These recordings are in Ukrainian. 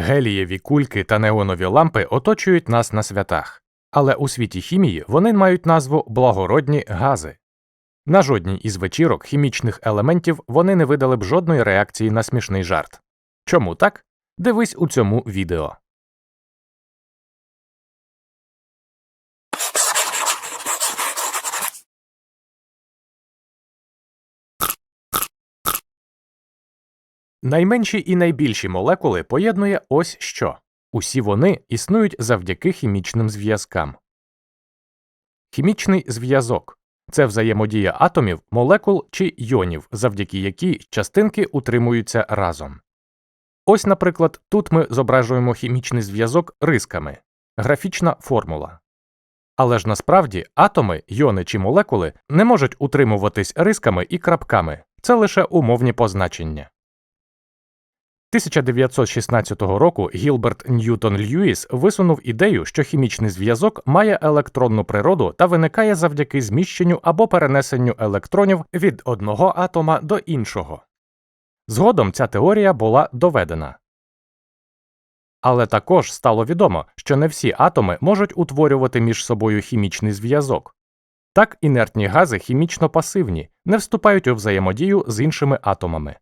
Гелієві кульки та неонові лампи оточують нас на святах, але у світі хімії вони мають назву благородні гази. На жодній із вечірок хімічних елементів вони не видали б жодної реакції на смішний жарт. Чому так? Дивись у цьому відео. Найменші і найбільші молекули поєднує ось що. Усі вони існують завдяки хімічним зв'язкам. Хімічний зв'язок це взаємодія атомів, молекул чи йонів, завдяки якій частинки утримуються разом. Ось, наприклад, тут ми зображуємо хімічний зв'язок рисками графічна формула. Але ж насправді атоми, йони чи молекули не можуть утримуватись рисками і крапками це лише умовні позначення. 1916 року Гілберт Ньютон Льюіс висунув ідею, що хімічний зв'язок має електронну природу та виникає завдяки зміщенню або перенесенню електронів від одного атома до іншого. Згодом ця теорія була доведена. Але також стало відомо, що не всі атоми можуть утворювати між собою хімічний зв'язок. Так інертні гази хімічно пасивні, не вступають у взаємодію з іншими атомами.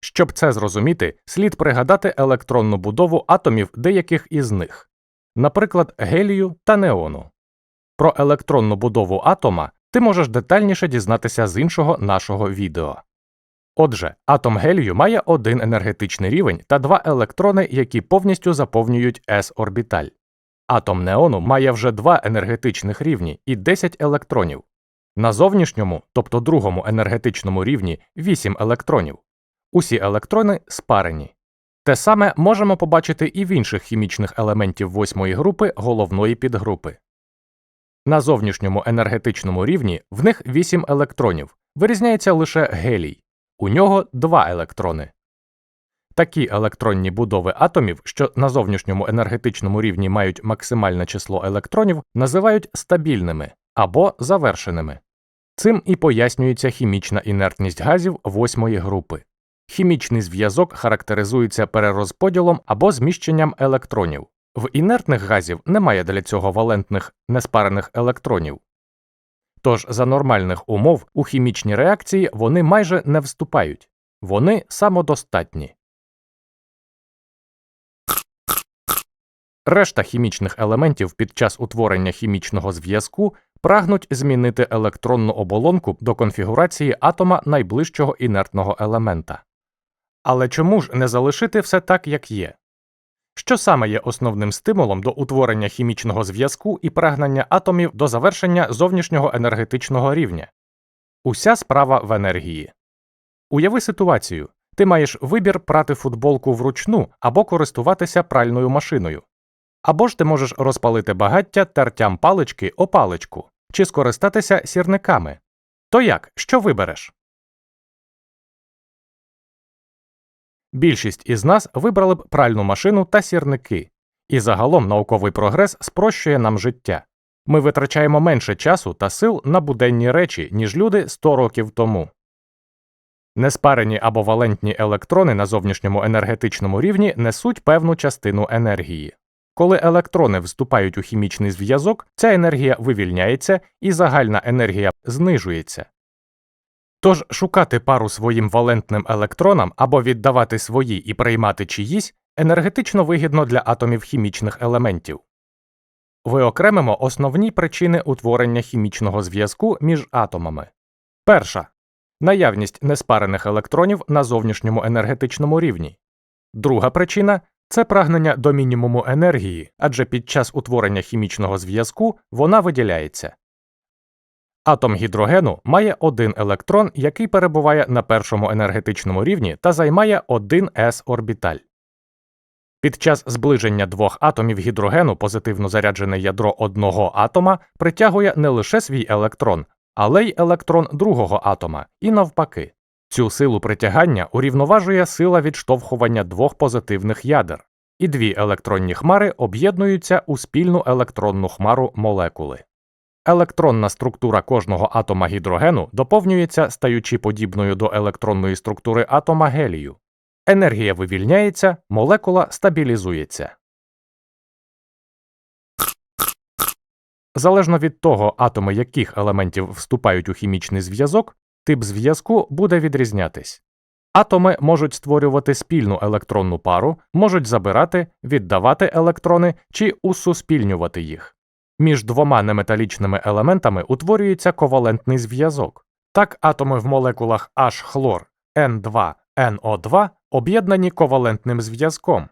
Щоб це зрозуміти, слід пригадати електронну будову атомів деяких із них, наприклад, гелію та неону. Про електронну будову атома ти можеш детальніше дізнатися з іншого нашого відео. Отже, атом гелію має один енергетичний рівень та два електрони, які повністю заповнюють s орбіталь. Атом неону має вже два енергетичних рівні і 10 електронів. На зовнішньому, тобто другому енергетичному рівні 8 електронів. Усі електрони спарені. Те саме можемо побачити і в інших хімічних елементів восьмої групи головної підгрупи. На зовнішньому енергетичному рівні в них 8 електронів, вирізняється лише гелій, у нього 2 електрони. Такі електронні будови атомів, що на зовнішньому енергетичному рівні мають максимальне число електронів, називають стабільними або завершеними. Цим і пояснюється хімічна інертність газів восьмої групи. Хімічний зв'язок характеризується перерозподілом або зміщенням електронів. В інертних газів немає для цього валентних неспарених електронів. Тож за нормальних умов у хімічні реакції вони майже не вступають, вони самодостатні. Решта хімічних елементів під час утворення хімічного зв'язку прагнуть змінити електронну оболонку до конфігурації атома найближчого інертного елемента. Але чому ж не залишити все так, як є? Що саме є основним стимулом до утворення хімічного зв'язку і прагнення атомів до завершення зовнішнього енергетичного рівня? Уся справа в енергії. Уяви ситуацію ти маєш вибір прати футболку вручну або користуватися пральною машиною. Або ж ти можеш розпалити багаття тертям палички о паличку, чи скористатися сірниками. То як, що вибереш? Більшість із нас вибрали б пральну машину та сірники, і загалом науковий прогрес спрощує нам життя. Ми витрачаємо менше часу та сил на буденні речі, ніж люди 100 років тому. Неспарені або валентні електрони на зовнішньому енергетичному рівні несуть певну частину енергії. Коли електрони вступають у хімічний зв'язок, ця енергія вивільняється і загальна енергія знижується. Тож шукати пару своїм валентним електронам або віддавати свої і приймати чиїсь енергетично вигідно для атомів хімічних елементів. Виокремимо основні причини утворення хімічного зв'язку між атомами. Перша наявність неспарених електронів на зовнішньому енергетичному рівні. Друга причина це прагнення до мінімуму енергії, адже під час утворення хімічного зв'язку вона виділяється. Атом гідрогену має один електрон, який перебуває на першому енергетичному рівні та займає один s орбіталь. Під час зближення двох атомів гідрогену позитивно заряджене ядро одного атома притягує не лише свій електрон, але й електрон другого атома, і навпаки. Цю силу притягання урівноважує сила відштовхування двох позитивних ядер, і дві електронні хмари об'єднуються у спільну електронну хмару молекули. Електронна структура кожного атома гідрогену доповнюється, стаючи подібною до електронної структури атома гелію. енергія вивільняється, молекула стабілізується. Залежно від того, атоми яких елементів вступають у хімічний зв'язок, тип зв'язку буде відрізнятись. Атоми можуть створювати спільну електронну пару, можуть забирати, віддавати електрони чи усуспільнювати їх. Між двома неметалічними елементами утворюється ковалентний зв'язок. Так атоми в молекулах H-хлор N2 NO2 об'єднані ковалентним зв'язком.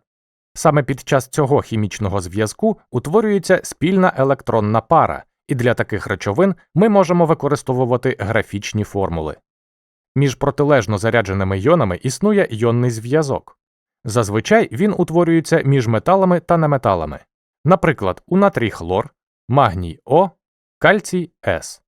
Саме під час цього хімічного зв'язку утворюється спільна електронна пара, і для таких речовин ми можемо використовувати графічні формули. Між протилежно зарядженими йонами існує йонний зв'язок. Зазвичай він утворюється між металами та неметалами, наприклад, у натрій хлор, магній О, кальцій С.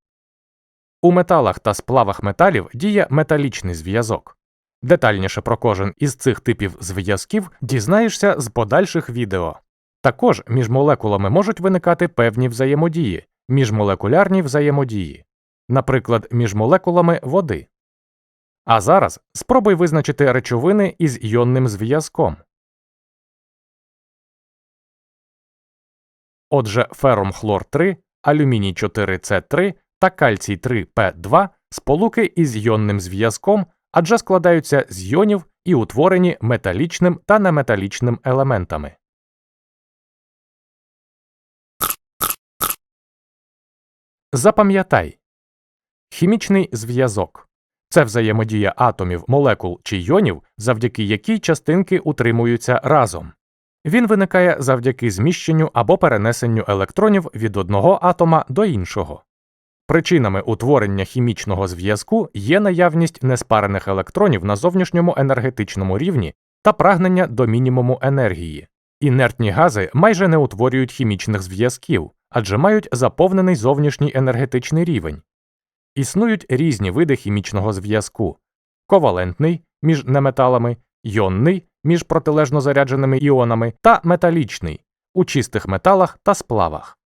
У металах та сплавах металів діє металічний зв'язок. Детальніше про кожен із цих типів зв'язків дізнаєшся з подальших відео. Також між молекулами можуть виникати певні взаємодії, міжмолекулярні взаємодії, наприклад, між молекулами води. А зараз спробуй визначити речовини із йонним зв'язком. Отже, фером хлор 3, алюміній 4С3 та кальцій 3П2 сполуки із йонним зв'язком, адже складаються з йонів і утворені металічним та неметалічним елементами. Запам'ятай хімічний зв'язок це взаємодія атомів, молекул чи йонів, завдяки якій частинки утримуються разом. Він виникає завдяки зміщенню або перенесенню електронів від одного атома до іншого. Причинами утворення хімічного зв'язку є наявність неспарених електронів на зовнішньому енергетичному рівні та прагнення до мінімуму енергії. Інертні гази майже не утворюють хімічних зв'язків, адже мають заповнений зовнішній енергетичний рівень. Існують різні види хімічного зв'язку ковалентний між неметалами, йонний між протилежно зарядженими іонами та металічний у чистих металах та сплавах.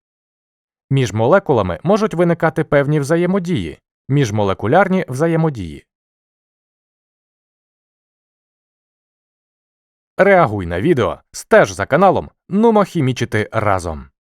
Між молекулами можуть виникати певні взаємодії, міжмолекулярні взаємодії. Реагуй на відео, стеж за каналом, нумо хімічити разом.